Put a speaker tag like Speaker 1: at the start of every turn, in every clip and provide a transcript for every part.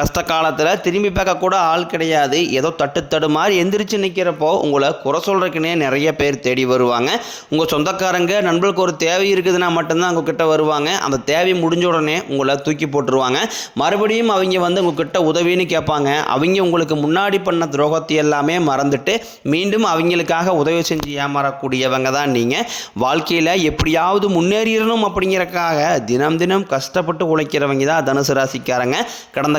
Speaker 1: கஷ்ட காலத்தில் திரும்பி பார்க்க கூட ஆள் கிடையாது. ஏதோ தட்டு தடு மாதிரி எந்திரிச்சு நிற்கிறப்போ உங்களை குறை சொல்கிறதுக்குனே நிறைய பேர் தேடி வருவாங்க. உங்கள் சொந்தக்காரங்க நண்பர்களுக்கு ஒரு தேவை இருக்குதுன்னா மட்டும்தான் உங்ககிட்ட வருவாங்க. அந்த தேவை முடிஞ்ச உடனே உங்களை தூக்கி போட்டுருவாங்க. மறுபடியும் அவங்க வந்து உங்ககிட்ட உதவின்னு கேட்பாங்க. அவங்க உங்களுக்கு முன்னாடி பண்ண துரோகத்தை எல்லாமே மறந்துட்டு மீண்டும் அவங்களுக்காக உதவி செஞ்சு ஏமாறக்கூடியவங்க தான் நீங்கள் வாழ்க்கையில் எப்படியாவது முன்னேறிடணும் அப்படிங்கிறக்காக தினம் தினம் கஷ்டப்பட்டு உழைக்கிறவங்க தான் தனுசு ராசிக்காரங்க. கடந்த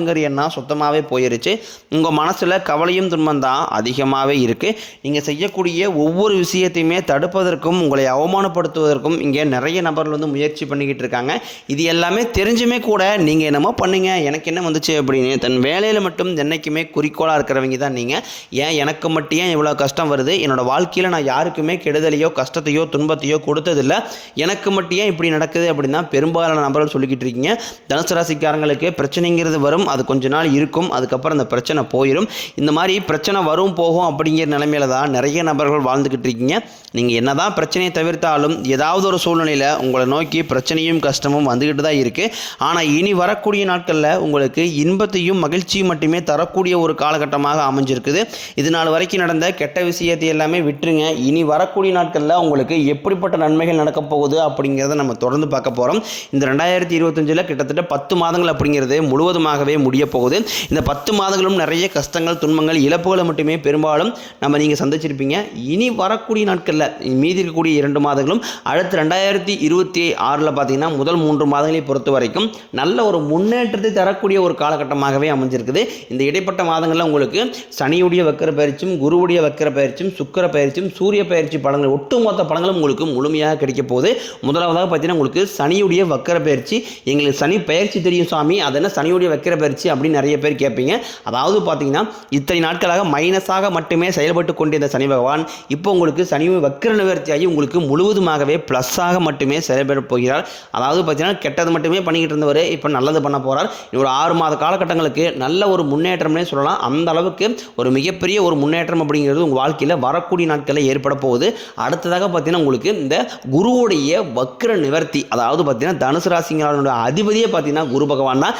Speaker 1: வாழணுங்கிற எண்ணம் சுத்தமாகவே போயிருச்சு. உங்கள் மனசில் கவலையும் துன்பம் தான் அதிகமாகவே இருக்குது நீங்கள் செய்யக்கூடிய ஒவ்வொரு விஷயத்தையுமே தடுப்பதற்கும் உங்களை அவமானப்படுத்துவதற்கும் இங்கே நிறைய நபர்கள் வந்து முயற்சி பண்ணிக்கிட்டு இருக்காங்க. இது எல்லாமே தெரிஞ்சுமே கூட நீங்கள் என்னமோ பண்ணுங்க. எனக்கு என்ன வந்துச்சு அப்படின்னு தன் வேலையில் மட்டும் என்றைக்குமே குறிக்கோளாக இருக்கிறவங்க தான் நீங்கள் ஏன் எனக்கு மட்டும் ஏன் இவ்வளோ கஷ்டம் வருது? என்னோட வாழ்க்கையில் நான் யாருக்குமே கெடுதலையோ கஷ்டத்தையோ துன்பத்தையோ கொடுத்ததில்லை. எனக்கு மட்டும் ஏன் இப்படி நடக்குது அப்படின்னா பெரும்பாலான நபர்கள் சொல்லிக்கிட்டு இருக்கீங்க. தனுசு ராசிக்காரங்களுக்கு பிரச்சனைங்கிறது வரும். அது கொஞ்ச நாள் இருக்கும் அதுக்கப்புறம் அந்த பிரச்சனை போயிடும் இந்த மாதிரி பிரச்சனை வரும் போகும் அப்படிங்கிற நிலைமையில தான் நிறைய நபர்கள் வாழ்ந்துக்கிட்டு இருக்கீங்க. நீங்கள் என்னதான் பிரச்சனையை தவிர்த்தாலும் ஏதாவது ஒரு சூழ்நிலையில் உங்களை நோக்கி பிரச்சனையும் கஷ்டமும் வந்துக்கிட்டு தான் இருக்குது ஆனால் இனி வரக்கூடிய நாட்களில் உங்களுக்கு இன்பத்தையும் மகிழ்ச்சியும் மட்டுமே தரக்கூடிய ஒரு காலகட்டமாக அமைஞ்சிருக்குது. இது நாள் வரைக்கும் நடந்த கெட்ட விஷயத்தை எல்லாமே விட்டுருங்க. இனி வரக்கூடிய நாட்களில் உங்களுக்கு எப்படிப்பட்ட நன்மைகள் நடக்கப் போகுது அப்படிங்கிறத நம்ம தொடர்ந்து பார்க்க போகிறோம் இந்த ரெண்டாயிரத்தி இருபத்தஞ்சில் கிட்டத்தட்ட பத்து மாதங்கள் அப்படிங்கிறது முழுவதுமாகவே முடிய போகுது. இந்த பத்து மாதங்களும் நிறைய கஷ்டங்கள் துன்பங்கள் இழப்புகளை மட்டுமே பெரும்பாலும் நம்ம நீங்கள் சந்திச்சிருப்பீங்க. இனி வரக்கூடிய நாட்களில் மீதி இருக்கக்கூடிய இரண்டு மாதங்களும் அடுத்து ரெண்டாயிரத்தி இருபத்தி ஆறில் பார்த்தீங்கன்னா முதல் மூன்று மாதங்களை பொறுத்த வரைக்கும் நல்ல ஒரு முன்னேற்றத்தை தரக்கூடிய ஒரு காலகட்டமாகவே அமைஞ்சிருக்குது. இந்த இடைப்பட்ட மாதங்களில் உங்களுக்கு சனியுடைய வக்கர பயிற்சியும் குருவுடைய வக்கர பயிற்சியும் சுக்கர பயிற்சியும் சூரிய பயிற்சி பழங்கள் ஒட்டுமொத்த படங்களும் உங்களுக்கு முழுமையாக கிடைக்க போகுது. முதலாவதாக பார்த்தீங்கன்னா உங்களுக்கு சனியுடைய வக்கர பயிற்சி எங்களுக்கு சனி பயிற்சி தெரியும் சாமி. அதனால் சனியுடைய வக்கர பயிற்சி அப்படின்னு நிறைய பேர் கேட்பீங்க. அதாவது பார்த்தீங்கன்னா இத்தனை நாட்களாக மைனஸாக மட்டுமே செயல்பட்டு கொண்டிருந்த சனி பகவான் இப்போ உங்களுக்கு சனி வக்கர நிவர்த்தியாகி உங்களுக்கு முழுவதுமாகவே ப்ளஸ்ஸாக மட்டுமே செயல்பட போகிறார். அதாவது பார்த்தீங்கன்னா கெட்டது மட்டுமே பண்ணிக்கிட்டு இருந்தவர் இப்போ நல்லது பண்ண போகிறார் ஒரு ஆறு மாத காலகட்டங்களுக்கு நல்ல ஒரு முன்னேற்றம்னே சொல்லலாம். அந்த அளவுக்கு ஒரு மிகப்பெரிய ஒரு முன்னேற்றம் அப்படிங்கிறது உங்கள் வாழ்க்கையில் வரக்கூடிய நாட்களில் ஏற்பட போகுது. அடுத்ததாக பார்த்தீங்கன்னா உங்களுக்கு இந்த குருவுடைய வக்கர நிவர்த்தி அதாவது பார்த்தீங்கன்னா தனுசு ராசிங்களோட அதிபதியே பார்த்தீங்கன்னா குரு பகவான் தான்.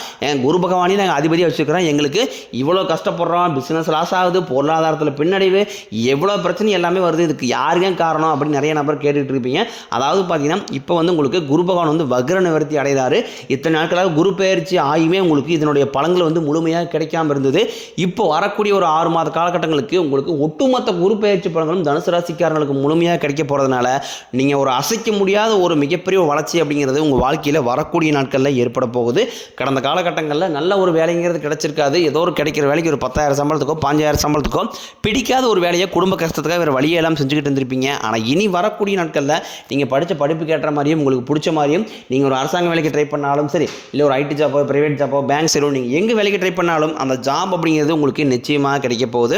Speaker 1: குரு பகவான் பண்ணி நாங்கள் அதிபதியாக வச்சுருக்கிறோம். எங்களுக்கு இவ்வளோ கஷ்டப்படுறோம். பிஸ்னஸ் லாஸ் ஆகுது. பொருளாதாரத்தில் பின்னடைவு. எவ்வளோ பிரச்சனை எல்லாமே வருது. இதுக்கு யாருக்கே காரணம் அப்படின்னு நிறைய நபர் கேட்டுட்டு இருப்பீங்க. அதாவது பார்த்தீங்கன்னா இப்போ வந்து உங்களுக்கு குரு பகவான் வந்து வக்ர நிவர்த்தி அடைகிறாரு. இத்தனை நாட்களாக குரு பெயர்ச்சி ஆகியுமே உங்களுக்கு இதனுடைய பலன்கள் வந்து முழுமையாக கிடைக்காம இருந்தது. இப்போ வரக்கூடிய ஒரு ஆறு மாத காலகட்டங்களுக்கு உங்களுக்கு ஒட்டுமொத்த குரு பெயர்ச்சி பலன்களும் தனுசு ராசிக்காரங்களுக்கு முழுமையாக கிடைக்க போகிறதுனால நீங்கள் ஒரு அசைக்க முடியாத ஒரு மிகப்பெரிய வளர்ச்சி அப்படிங்கிறது உங்கள் வாழ்க்கையில் வரக்கூடிய நாட்களில் ஏற்பட போகுது. கடந்த காலகட்டங்களில் நல்ல ஒரு வேலைங்கிறது கிடைச்சிருக்காது. ஏதோ ஒரு கிடைக்கிற வேலைக்கு ஒரு பத்தாயிரம் சம்பளத்துக்கோ பாஞ்சாயிரம் சம்பளத்துக்கோ பிடிக்காத ஒரு வேலையை குடும்ப கஷ்டத்துக்காக வேறு வழியெல்லாம் செஞ்சுக்கிட்டு இருந்திருப்பீங்க. ஆனால் இனி வரக்கூடிய நாட்களில் நீங்கள் படித்த படிப்புக்கு ஏற்ற மாதிரியும் உங்களுக்கு பிடிச்ச மாதிரியும் நீங்கள் ஒரு அரசாங்க வேலைக்கு ட்ரை பண்ணாலும் சரி இல்லை ஒரு ஐடி ஜாப்போ ப்ரைவேட் ஜாப்போ பேங்க் சரி நீங்கள் எங்கே வேலைக்கு ட்ரை பண்ணாலும் அந்த ஜாப் அப்படிங்கிறது உங்களுக்கு நிச்சயமாக கிடைக்க போகுது.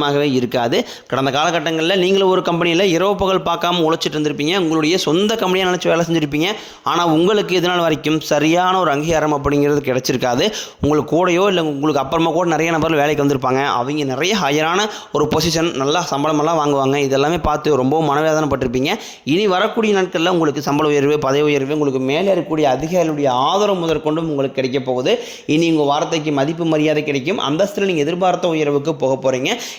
Speaker 1: முழுவதுமாகவே இருக்காது. கடந்த காலகட்டங்களில் நீங்களும் ஒரு கம்பெனியில் இரவு பகல் பார்க்காம உழைச்சிட்டு இருந்திருப்பீங்க. உங்களுடைய சொந்த கம்பெனியாக நினச்சி வேலை செஞ்சுருப்பீங்க. ஆனால் உங்களுக்கு இதனால் வரைக்கும் சரியான ஒரு அங்கீகாரம் அப்படிங்கிறது கிடைச்சிருக்காது. உங்களுக்கு கூடயோ இல்லை உங்களுக்கு அப்புறமா கூட நிறைய நபர்கள் வேலைக்கு வந்திருப்பாங்க. அவங்க நிறைய ஹையரான ஒரு பொசிஷன் நல்லா சம்பளமெல்லாம் வாங்குவாங்க. இதெல்லாமே பார்த்து ரொம்ப மனவேதனைப்பட்டிருப்பீங்க. இனி வரக்கூடிய நாட்களில் உங்களுக்கு சம்பள உயர்வு பதவி உயர்வு உங்களுக்கு மேலே இருக்கக்கூடிய அதிகாரிகளுடைய ஆதரவு முதற்கொண்டும் உங்களுக்கு கிடைக்க போகுது. இனி உங்கள் வார்த்தைக்கு மதிப்பு மரியாதை கிடைக்கும். அந்தஸ்தில் நீங்கள் எதிர்பார்த்த உயர்வுக்கு போக போகிறீங்க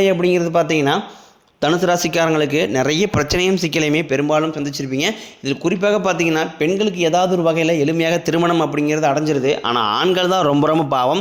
Speaker 1: நிலை அப்படிங்கிறது பார்த்தீங்கன்னா தனுசு ராசிக்காரங்களுக்கு நிறைய பிரச்சனையும் சிக்கலையுமே பெரும்பாலும் சந்திச்சிருப்பீங்க. இதில் குறிப்பாக பார்த்தீங்கன்னா பெண்களுக்கு ஏதாவது ஒரு வகையில் எளிமையாக திருமணம் அப்படிங்கிறது அடைஞ்சிருது. ஆனால் ஆண்கள் தான் ரொம்ப ரொம்ப பாவம்.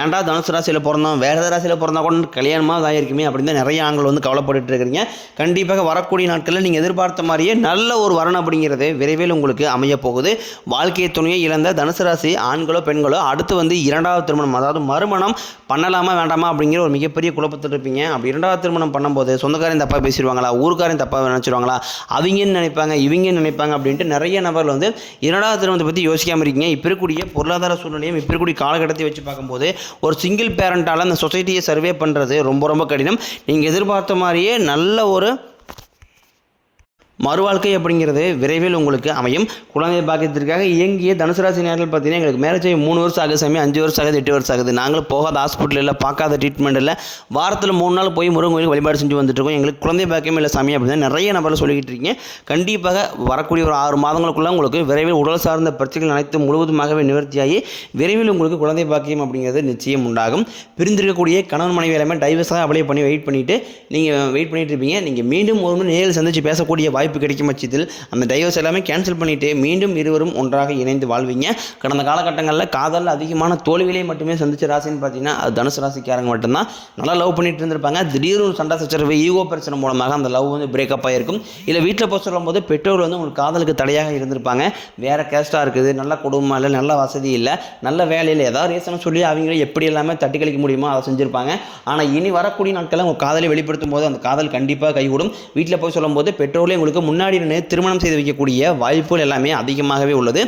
Speaker 1: ஏன்டா தனுசு ராசியில் பிறந்தோம் வேறு ஏதாவது ராசியில் பிறந்தா கூட கல்யாணமாக ஆகிருக்குமே அப்படின்னு தான் நிறைய ஆண்கள் வந்து கவலைப்பட்டு இருக்கிறீங்க. கண்டிப்பாக வரக்கூடிய நாட்களில் நீங்கள் எதிர்பார்த்த மாதிரியே நல்ல ஒரு வரணும் அப்படிங்கிறது விரைவில் உங்களுக்கு அமைய போகுது. வாழ்க்கையை துணையை இழந்த தனுசு ராசி ஆண்களோ பெண்களோ அடுத்து வந்து இரண்டாவது திருமணம் அதாவது மறுமணம் பண்ணலாமா வேண்டாமா அப்படிங்கிற ஒரு மிகப்பெரிய குழப்பத்தில் இருப்பீங்க அப்படி இரண்டாவது திருமணம் பண்ணும்போது சொந்தக்காரன் தப்பாக பேசிடுவாங்களா? ஊருக்காரன் தப்பாக நினச்சிடுவாங்களா அவங்கன்னு நினைப்பாங்க இவங்கன்னு நினைப்பாங்க அப்படின்ட்டு நிறைய நபர்கள் வந்து இரண்டாவது திருமணத்தை பற்றி யோசிக்காமல் இருக்கீங்க? இப்போ இருக்கக்கூடிய பொருளாதார சூழ்நிலையும் இப்போ இருக்கக்கூடிய காலகட்டத்தை வச்சு பார்க்கும்போது ஒரு சிங்கிள் பேரண்டால் அந்த சொசைட்டியை சர்வே பண்ணுறது ரொம்ப ரொம்ப கடினம். நீங்கள் எதிர்பார்த்த மாதிரியே நல்ல ஒரு மறுவாழ்க்கை அப்படிங்கிறது விரைவில் உங்களுக்கு அமையும். குழந்தை பாக்கியத்திற்காக இயங்கிய தனுசு ராசி பார்த்தீங்கன்னா எங்களுக்கு மேரேஜ் ஆகி மூணு வருஷம் ஆகுது சாமி அஞ்சு வருஷம் ஆகுது எட்டு வருஷம் ஆகுது. நாங்களும் போகாத ஹாஸ்பிட்டல் இல்லை பார்க்காத ட்ரீட்மெண்ட் இல்லை. வாரத்தில் மூணு நாள் போய் முருகன் கோயிலுக்கு வழிபாடு செஞ்சு வந்துட்டு இருக்கோம். எங்களுக்கு குழந்தை பாக்கியம் இல்லை சாமி அப்படின்னு நிறைய நபர்கள் சொல்லிக்கிட்டு இருக்கீங்க. கண்டிப்பாக வரக்கூடிய ஒரு ஆறு மாதங்களுக்குள்ள உங்களுக்கு விரைவில் உடல் சார்ந்த பிரச்சனைகள் அனைத்து முழுவதுமாகவே நிவர்த்தியாகி விரைவில் உங்களுக்கு குழந்தை பாக்கியம் அப்படிங்கிறது நிச்சயம் உண்டாகும். பிரிந்திருக்கக்கூடிய கணவன் மனைவி எல்லாமே டைவர்ஸாக அப்ளை பண்ணி வெயிட் பண்ணிவிட்டு நீங்கள் வெயிட் பண்ணிட்டு இருப்பீங்க. நீங்கள் மீண்டும் ஒரு முறை நேரில் சந்தித்து பேசக்கூடிய வாய்ப்பு கிடைக்கும் பட்சத்தில் அந்த டைவர்ஸ் எல்லாமே கேன்சல் பண்ணிவிட்டு மீண்டும் இருவரும் ஒன்றாக இணைந்து வாழ்வீங்க. கடந்த காலகட்டங்களில் காதல் அதிகமான தோல்விகளை மட்டுமே சந்திச்ச ராசின்னு பார்த்தீங்கன்னா அது தனுசு ராசிக்காரங்க மட்டும்தான். நல்லா லவ் பண்ணிட்டு இருந்திருப்பாங்க. திடீர்னு ஒரு சண்டை சச்சரவு ஈகோ பிரச்சனை மூலமாக அந்த லவ் வந்து பிரேக்கப் ஆகிருக்கும் இல்லை வீட்டில் போய் சொல்லும்போது பெற்றோர் வந்து உங்களுக்கு காதலுக்கு தடையாக இருந்திருப்பாங்க. வேறு கேஸ்ட்டாக இருக்குது. நல்ல குடும்பம் இல்லை நல்ல வசதி இல்லை நல்ல வேலையில் ஏதாவது ரீசனை சொல்லி அவங்களே எப்படி எல்லாமே தட்டி கழிக்க முடியுமோ அதை செஞ்சுருப்பாங்க. ஆனால் இனி வரக்கூடிய நாட்களில் உங்கள் காதலை வெளிப்படுத்தும் போது அந்த காதல் கண்டிப்பாக கைகூடும். வீட்டில் போய் சொல்லும்போது பெற்றோர்களே உங்களுக்கு முன்னாடி நின்று திருமணம் செய்து வைக்கக்கூடிய வாய்ப்புகள் எல்லாமே அதிகமாகவே உள்ளது.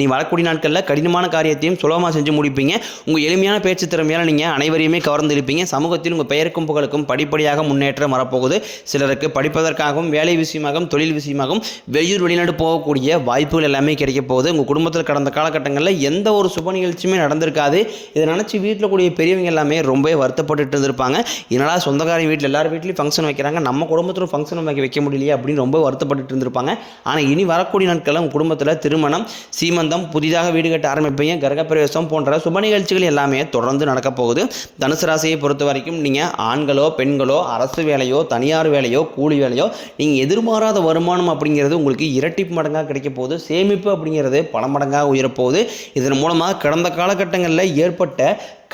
Speaker 1: நீ வரக்கூடிய நாட்களில் கடினமான காரியத்தையும் சுலபமாக செஞ்சு முடிப்பீங்க. உங்கள் எளிமையான பேச்சு திறமையால் நீங்கள் அனைவரையுமே கவர்ந்திருப்பீங்க சமூகத்தில் உங்கள் பெயருக்கும் புகழுக்கும் படிப்படியாக முன்னேற்றம் வரப்போகுது. சிலருக்கு படிப்பதற்காகவும் வேலை விஷயமாகவும் தொழில் விஷயமாகவும் வெளியூர் வெளிநாடு போகக்கூடிய வாய்ப்புகள் எல்லாமே கிடைக்க போகுது. உங்கள் குடும்பத்தில் கடந்த காலகட்டங்களில் எந்த ஒரு சுப நிகழ்ச்சியுமே நடந்திருக்காது. இதை நினச்சி வீட்டில் கூடிய பெரியவங்க எல்லாமே ரொம்பவே வருத்தப்பட்டுட்டு இருந்திருப்பாங்க. இதனால் சொந்தக்காரன் வீட்டில் எல்லார் வீட்லேயும் ஃபங்க்ஷன் வைக்கிறாங்க. நம்ம குடும்பத்தில் ஃபங்க்ஷன் வைக்க வைக்க முடியலையே அப்படின்னு ரொம்ப வருத்தப்பட்டு இருந்திருப்பாங்க. ஆனால் இனி வரக்கூடிய நாட்களில் உங்கள் குடும்பத்தில் திருமணம் சீமந்தம் புதிதாக வீடு கட்ட ஆரம்பிப்பீங்க கிரகப்பிரவேசம் போன்ற சுப நிகழ்ச்சிகள் எல்லாமே தொடர்ந்து நடக்க போகுது. தனுசு ராசியை பொறுத்த வரைக்கும் நீங்கள் ஆண்களோ பெண்களோ அரசு வேலையோ தனியார் வேலையோ கூலி வேலையோ நீங்கள் எதிர்பாராத வருமானம் அப்படிங்கிறது உங்களுக்கு இரட்டிப்பு மடங்காக கிடைக்க போகுது. சேமிப்பு அப்படிங்கிறது பல மடங்காக உயரப்போகுது இதன் மூலமாக கடந்த காலகட்டங்களில் ஏற்பட்ட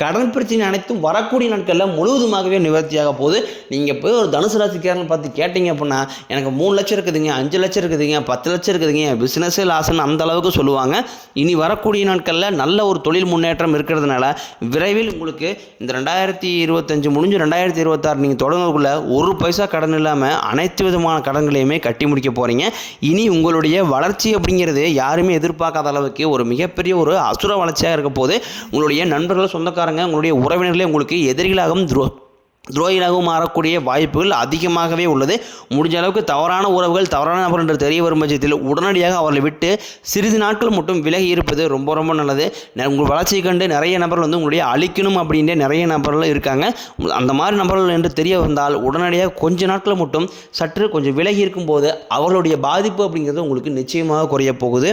Speaker 1: கடன் பிரச்சனை அனைத்தும் வரக்கூடிய நாட்களில் முழுவதுமாகவே நிவர்த்தியாக போகுது. நீங்கள் போய் ஒரு தனுசு ராசிக்காரங்க பார்த்து கேட்டிங்க அப்படின்னா எனக்கு மூணு லட்சம் இருக்குதுங்க அஞ்சு லட்சம் இருக்குதுங்க பத்து லட்சம் இருக்குதுங்க பிஸ்னஸே லாஸ்ன்னு அந்த அளவுக்கு சொல்லுவாங்க. இனி வரக்கூடிய நாட்களில் நல்ல ஒரு தொழில் முன்னேற்றம் இருக்கிறதுனால விரைவில் உங்களுக்கு இந்த ரெண்டாயிரத்தி இருபத்தஞ்சு முடிஞ்சு ரெண்டாயிரத்தி இருபத்தாறு நீங்கள் தொடங்கக்குள்ள ஒரு பைசா கடன் இல்லாமல் அனைத்து விதமான கடன்களையுமே கட்டி முடிக்க போகிறீங்க இனி உங்களுடைய வளர்ச்சி அப்படிங்கிறது யாருமே எதிர்பார்க்காத அளவுக்கு ஒரு மிகப்பெரிய ஒரு அசுர வளர்ச்சியாக இருக்க போது உங்களுடைய நண்பர்கள் சொந்தக்காரங்க உங்களுடைய உறவினர்களே உங்களுக்கு எதிரிகளாகவும் துரோ துரோகிகளாகவும் மாறக்கூடிய வாய்ப்புகள் அதிகமாகவே உள்ளது. முடிஞ்ச அளவுக்கு தவறான உறவுகள் தவறான நபர் என்று தெரிய வரும் பட்சத்தில் உடனடியாக அவர்களை விட்டு சிறிது நாட்கள் மட்டும் விலகி இருப்பது ரொம்ப ரொம்ப நல்லது. உங்கள் வளர்ச்சியை கண்டு நிறைய நபர்கள் வந்து உங்களுடைய அழிக்கணும் அப்படின்ற நிறைய நபர்கள் இருக்காங்க. அந்த மாதிரி நபர்கள் என்று தெரிய வந்தால் உடனடியாக கொஞ்ச நாட்கள் மட்டும் சற்று கொஞ்சம் விலகி இருக்கும்போது அவர்களுடைய பாதிப்பு அப்படிங்கிறது உங்களுக்கு நிச்சயமாக குறைய போகுது.